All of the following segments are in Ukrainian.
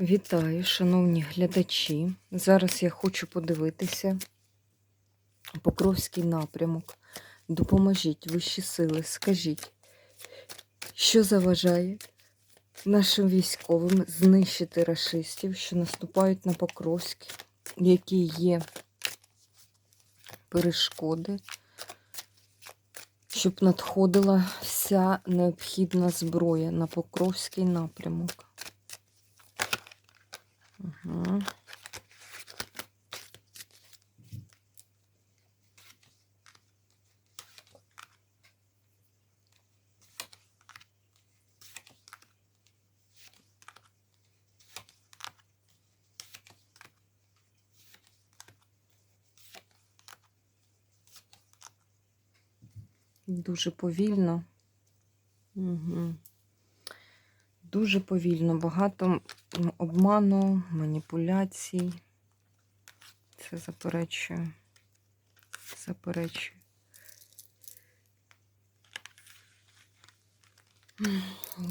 Вітаю, шановні глядачі. Зараз я хочу подивитися Покровський напрямок. Допоможіть вищі сили, скажіть, що заважає нашим військовим знищити рашистів, що наступають на Покровськ, які є перешкоди, щоб надходила вся необхідна зброя на Покровський напрямок. Ага. Дуже повільно. Угу. Дуже повільно, багато обману, маніпуляцій. Це заперечую. Заперечую.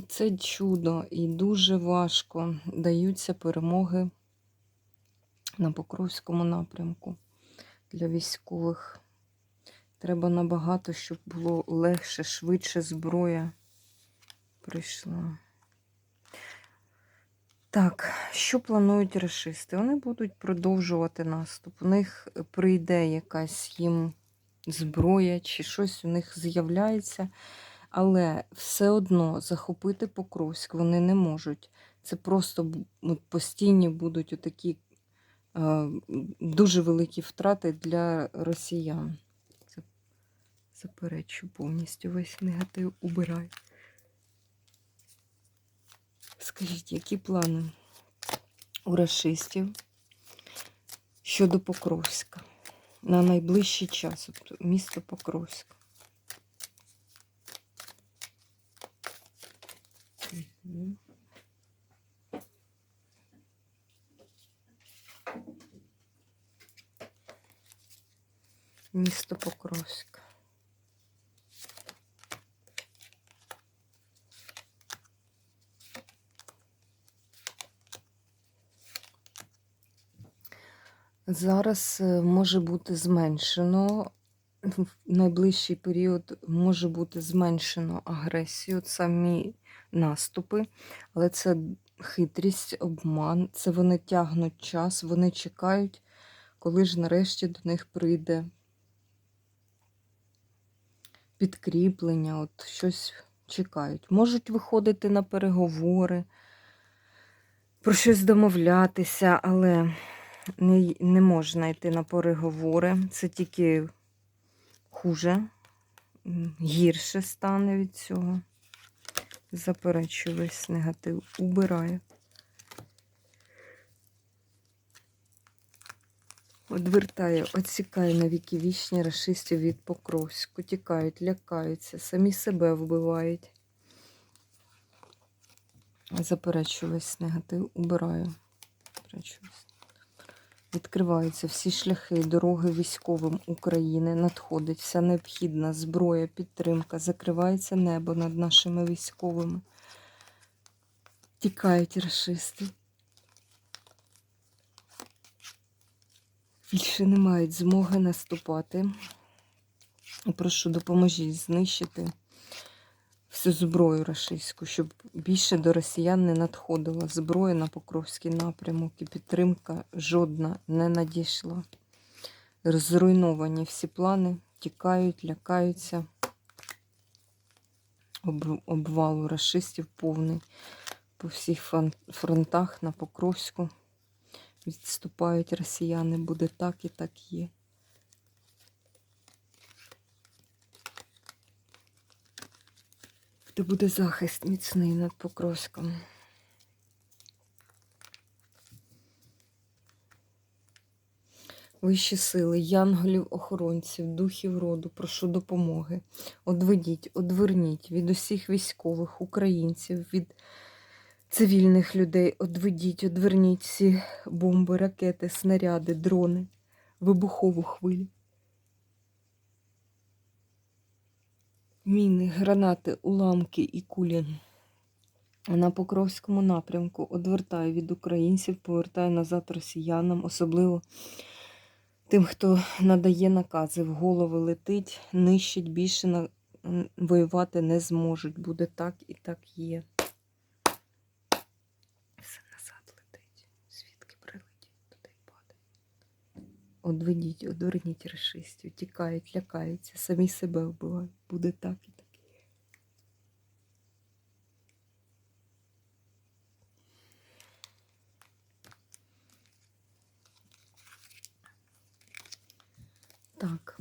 Це чудо і дуже важко даються перемоги на Покровському напрямку для військових. Треба набагато, щоб було легше, швидше зброя прийшла. Так, що планують расисти? Вони будуть продовжувати наступ. У них прийде якась їм зброя чи щось у них з'являється, але все одно захопити Покровськ вони не можуть. Це просто постійні будуть отакі е, дуже великі втрати для росіян. Це заперечу повністю весь негатив убираю. Скажіть, які плани у расистів щодо Покровська на найближчий час, от місто Покровськ? Місто Покровськ. Зараз е, може бути зменшено в найближчий період може бути зменшено агресію, самі наступи, але це хитрість, обман, це вони тягнуть час, вони чекають, коли ж нарешті до них прийде підкріплення, от щось чекають. Можуть виходити на переговори, про щось домовлятися, але не, не можна йти на переговори. Це тільки хуже, гірше стане від цього. Заперечую весь негатив, убираю. Одвертає, отсікає на віки вічні рашистів від Покровську. Тікають, лякаються, самі себе вбивають. Заперечую весь негатив, убираю. Заперечую весь. Відкриваються всі шляхи, дороги військовим України. Надходить вся необхідна зброя, підтримка. Закривається небо над нашими військовими. Тікають рашисти. Більше не мають змоги наступати. Прошу, допоможіть знищити всю зброю рашистську, щоб більше до росіян не надходила зброя на Покровський напрямок і підтримка жодна не надійшла. Зруйновані всі плани, тікають, лякаються. Об- Обвалу рашистів повний по всіх фронтах на Покровську. Відступають росіяни, буде так і так є. Де буде захист міцний над Покровськом. Вищі сили, янголів, охоронців, духів роду, прошу допомоги. Одведіть, одверніть від усіх військових, українців, від цивільних людей. Одведіть, одверніть всі бомби, ракети, снаряди, дрони, вибухову хвилю. Міни, гранати, уламки і кулі на Покровському напрямку одвертає від українців, повертає назад росіянам, особливо тим, хто надає накази, в голови летить, нищить, більше воювати не зможуть. Буде так і так є. Все назад летить. Звідки прилетить, туди й падає. Одведіть, одверніть рашистів, тікають, лякаються, самі себе вбивають. Буде так і так. Так.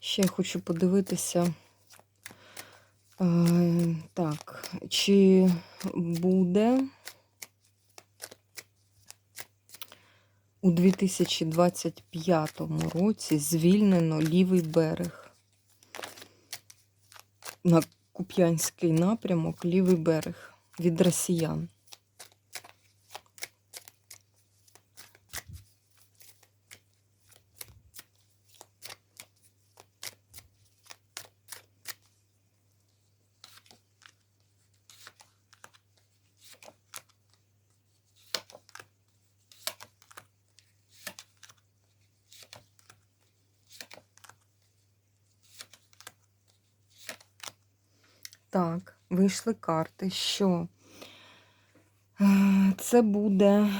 Ще я хочу подивитися. Е, так, чи буде у 2025 році звільнено лівий берег на Куп'янський напрямок, лівий берег від росіян. Так, вийшли карти, що е, це буде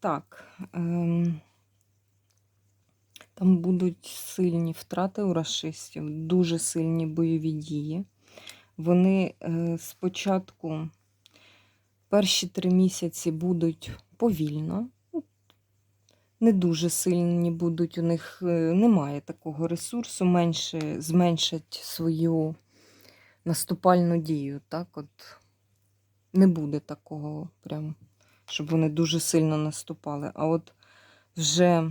так. ем, Там будуть сильні втрати у рашистів, дуже сильні бойові дії. Вони е, спочатку перші три місяці будуть повільно, не дуже сильні будуть, у них е, немає такого ресурсу, менше зменшать свою наступальну дію. Так, от не буде такого, прям, щоб вони дуже сильно наступали. А от вже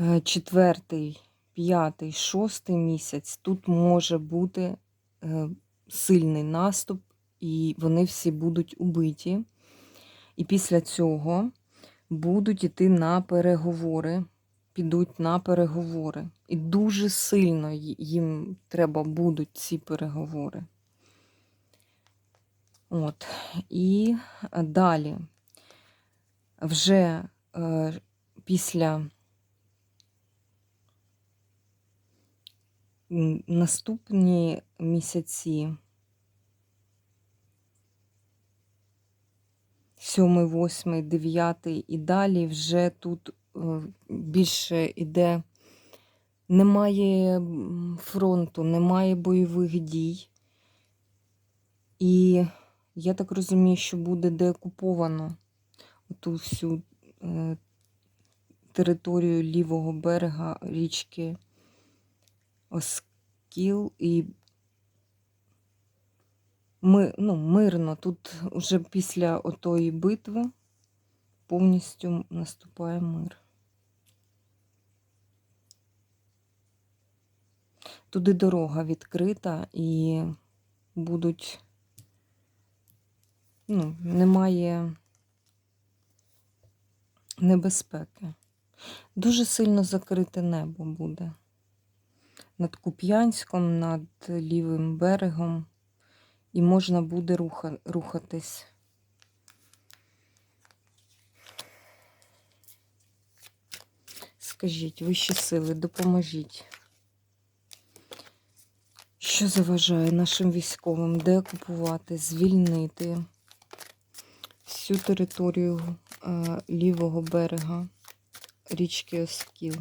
е, четвертий, п'ятий, шостий місяць тут може бути е, сильний наступ, і вони всі будуть убиті. І після цього будуть йти на переговори, підуть на переговори. І дуже сильно їм треба будуть ці переговори. От. І е, далі, вже е, після наступні місяці, сьомий, восьмий, дев'ятий і далі вже тут більше іде, немає фронту, немає бойових дій. І я так розумію, що буде деокуповано ту всю е, територію лівого берега річки Оскіл і ми, ну, мирно. Тут вже після отої битви повністю наступає мир. Туди дорога відкрита і будуть, ну, немає небезпеки. Дуже сильно закрите небо буде над Куп'янськом, над лівим берегом, і можна буде руха, рухатись. Скажіть, вищі сили, допоможіть. Що заважає нашим військовим деокупувати, звільнити всю територію е, лівого берега річки Оскіл?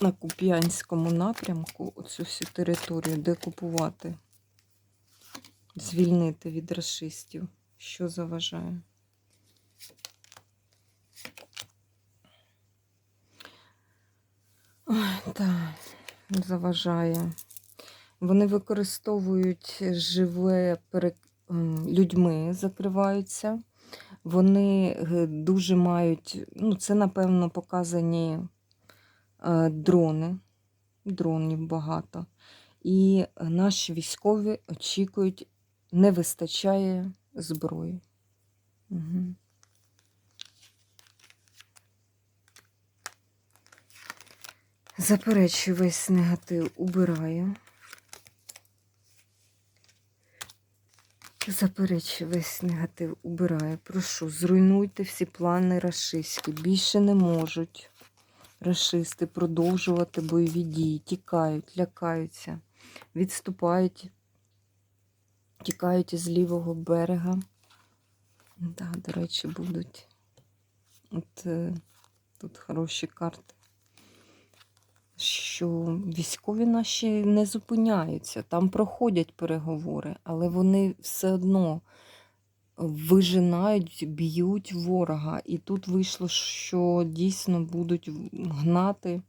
На Куп'янському напрямку оцю всю територію декупувати, звільнити від расистів. Що заважає? Так, заважає. Вони використовують живе пере... м, людьми, закриваються. Вони е, дуже мають, ну, це, напевно, показані е, дрони. Дронів багато. І наші військові очікують, не вистачає зброї. Угу. Заперечую весь негатив, убираю. Заперечую весь негатив, убираю. Прошу, зруйнуйте всі плани рашистські. Більше не можуть рашисти продовжувати бойові дії. Тікають, лякаються, відступають, тікають із лівого берега. Да, до речі, будуть. От е, тут хороші карти. Що військові наші не зупиняються, там проходять переговори, але вони все одно вижинають, б'ють ворога. І тут вийшло, що дійсно будуть гнати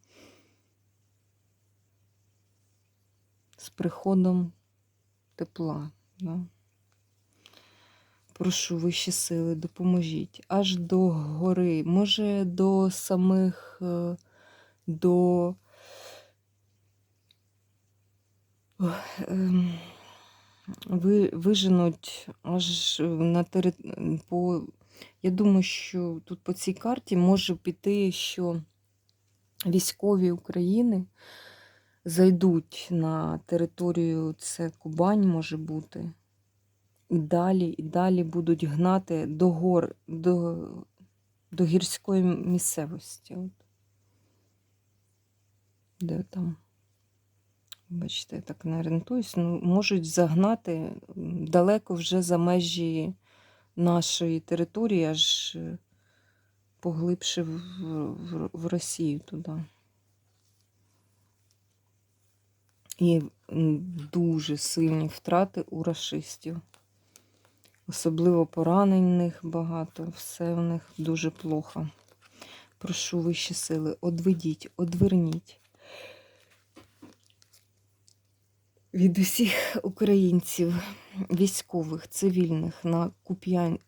з приходом тепла. Да? Прошу вищі сили, допоможіть. Аж до гори, може до самих е, до виженуть аж на тери... по. Я думаю, що тут по цій карті може піти, що військові України зайдуть на територію, це Кубань може бути. І далі, і далі будуть гнати до гор, до, до гірської місцевості. От. Де там? Бачите, я так не орієнтуюсь, ну, можуть загнати далеко вже за межі нашої території, аж е, поглибше в, в, в Росію туди. І дуже сильні втрати у расистів. Особливо поранених багато, все у них дуже плохо. Прошу вищі сили, одведіть, одверніть від усіх українців, військових, цивільних на Куп'ян...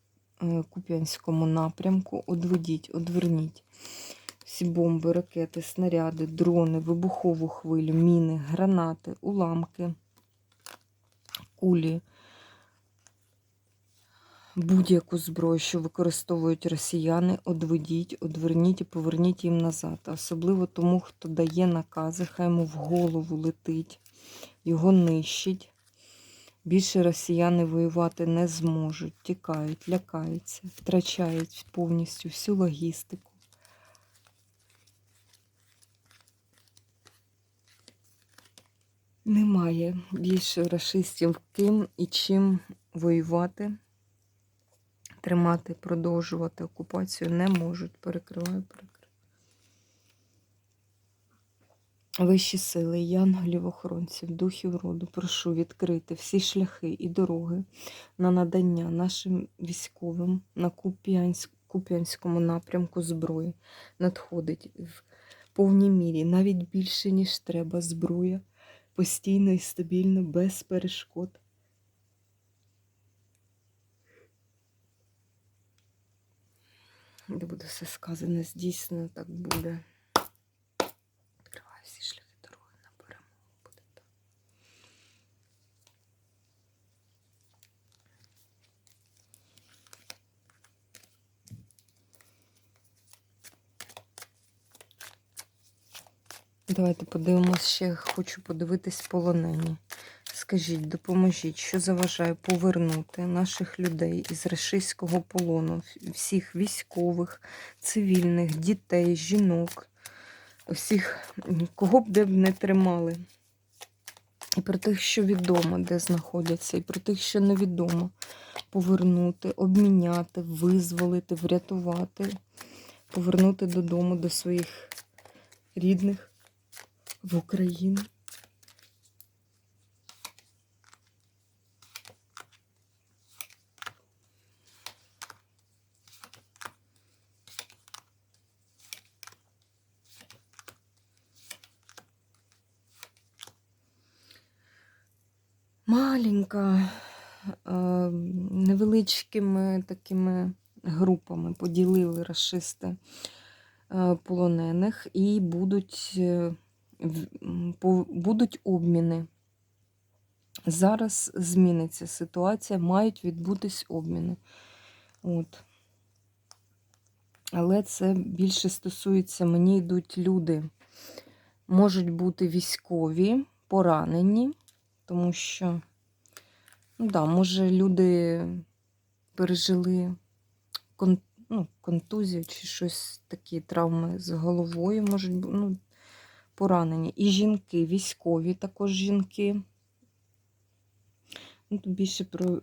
е, Куп'янському напрямку. Одведіть, одверніть всі бомби, ракети, снаряди, дрони, вибухову хвилю, міни, гранати, уламки, кулі, будь-яку зброю, що використовують росіяни, одведіть, одверніть і поверніть їм назад. Особливо тому, хто дає накази, хай йому в голову летить, його нищить. Більше росіяни воювати не зможуть, тікають, лякаються, втрачають повністю всю логістику. Немає більше расистів ким і чим воювати, тримати, продовжувати окупацію не можуть. Перекриваю, перекриваю. Вищі сили, янголів, охоронців, духів роду, прошу відкрити всі шляхи і дороги на надання нашим військовим на Куп'янськ, Куп'янському напрямку зброї. Надходить в повній мірі, навіть більше, ніж треба, зброя постійно і стабільно, без перешкод. Де буде все сказане, здійснено, так буде. Відкриваю всі шляхи дороги на перемогу. Буде так. Давайте подивимось ще, хочу подивитись полонені. Скажіть, допоможіть, що заважає повернути наших людей із рашистського полону, всіх військових, цивільних, дітей, жінок, усіх, кого б де б не тримали. І про тих, що відомо, де знаходяться, і про тих, що невідомо, повернути, обміняти, визволити, врятувати, повернути додому до своїх рідних в Україну. Маленька, невеличкими такими групами поділили расисти полонених і будуть, е, будуть обміни. Зараз зміниться ситуація, мають відбутись обміни. От. Але це більше стосується, мені йдуть люди. можуть бути військові, поранені, тому що, ну да, може, люди пережили кон, ну, контузію чи щось такі травми з головою, можуть ну, поранені. І жінки, військові також жінки. Ну, тут більше про,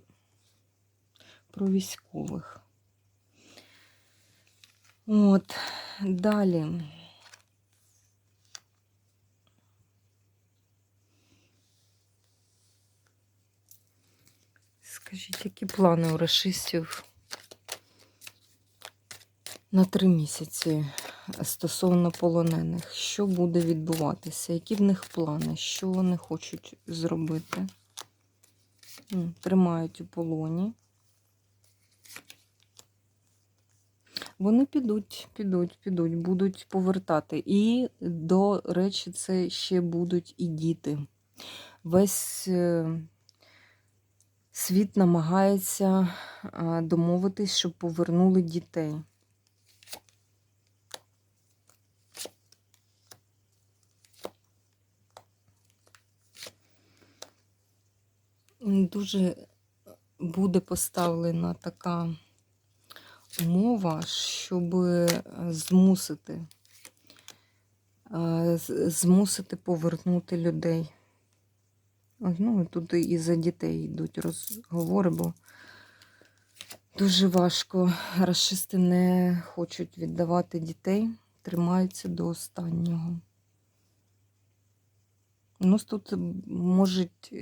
про військових. От, далі. Скажіть, які плани у расистів на три місяці стосовно полонених? Що буде відбуватися? Які в них плани? Що вони хочуть зробити? Тримають у полоні. Вони підуть, підуть, підуть, будуть повертати. І, до речі, це ще будуть і діти. Весь е, світ намагається домовитись, щоб повернули дітей. Дуже буде поставлена така умова, щоб змусити, е, змусити повернути людей. Ну, тут і за дітей йдуть розговори, бо дуже важко. Расисти не хочуть віддавати дітей, тримаються до останнього. У нас тут можуть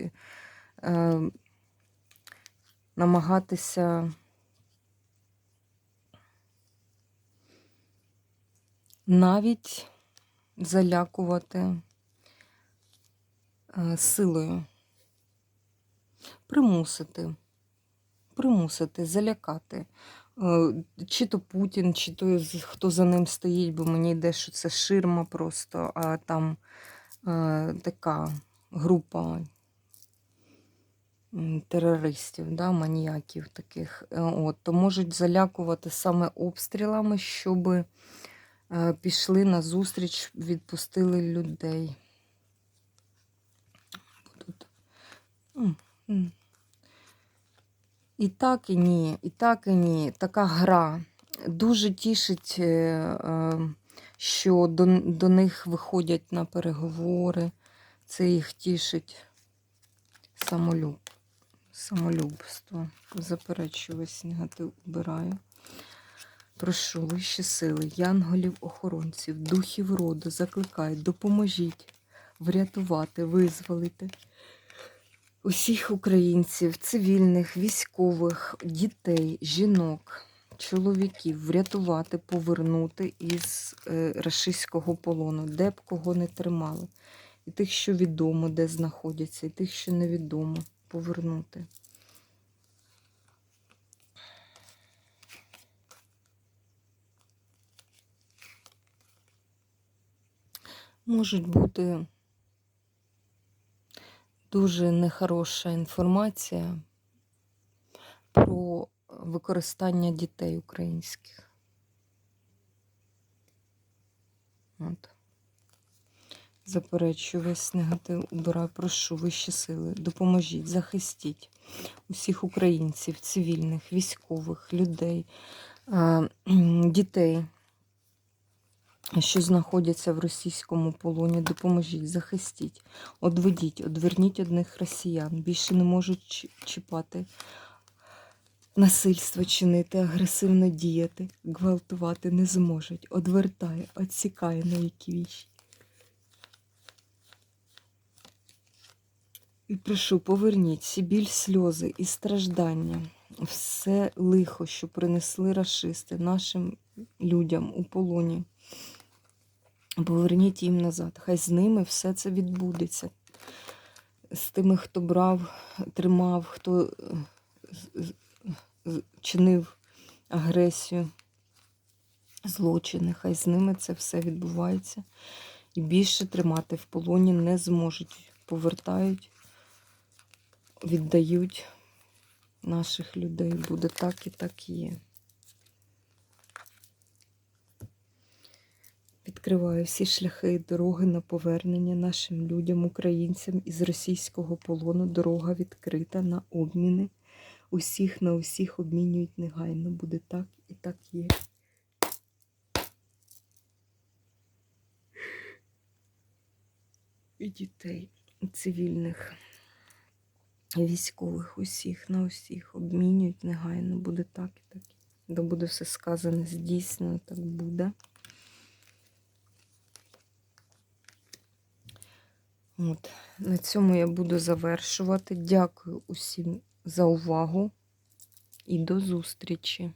е, намагатися навіть залякувати е, силою, примусити, примусити, залякати. Е, Чи то Путін, чи то хто за ним стоїть, бо мені йде, що це ширма просто, а там е, така група терористів, да, маніяків таких, Е, от, то можуть залякувати саме обстрілами, щоб е, пішли на зустріч, відпустили людей. І так, і ні, і так, і ні. Така гра. Дуже тішить, е, е, що до, до них виходять на переговори. Це їх тішить самолюб, самолюбство. Заперечую весь негатив убираю. Прошу вищі сили, янголів-охоронців, духів роду, закликаю, допоможіть врятувати, визволити усіх українців, цивільних, військових, дітей, жінок, чоловіків, врятувати, повернути із е, рашистського полону, де б кого не тримали. І тих, що відомо, де знаходяться, і тих, що невідомо, повернути. Можуть бути дуже нехороша інформація про використання дітей українських. От. Заперечую весь негатив, убираю, прошу вищі сили, допоможіть, захистіть усіх українців, цивільних, військових, людей, дітей, що знаходяться в російському полоні, допоможіть, захистіть, одведіть, одверніть одних росіян. Більше не можуть чіпати насильство чинити, агресивно діяти, гвалтувати не зможуть. Одвертає, відсікає на які вічі. І прошу, поверніть біль, сльози і страждання, все лихо, що принесли рашисти нашим людям у полоні. Поверніть їм назад. Хай з ними все це відбудеться. З тими, хто брав, тримав, хто е, чинив агресію, злочини. Хай з ними це все відбувається. І більше тримати в полоні не зможуть. Повертають, віддають наших людей. Буде так і так є. Відкриваю всі шляхи і дороги на повернення нашим людям, українцям із російського полону. Дорога відкрита на обміни. Усіх на усіх обмінюють негайно. Буде так і так є. І дітей, і цивільних, військових, усіх на усіх обмінюють негайно. Буде так і так. Да буде все сказане, здійснено, так буде. От, на цьому я буду завершувати. Дякую усім за увагу і до зустрічі!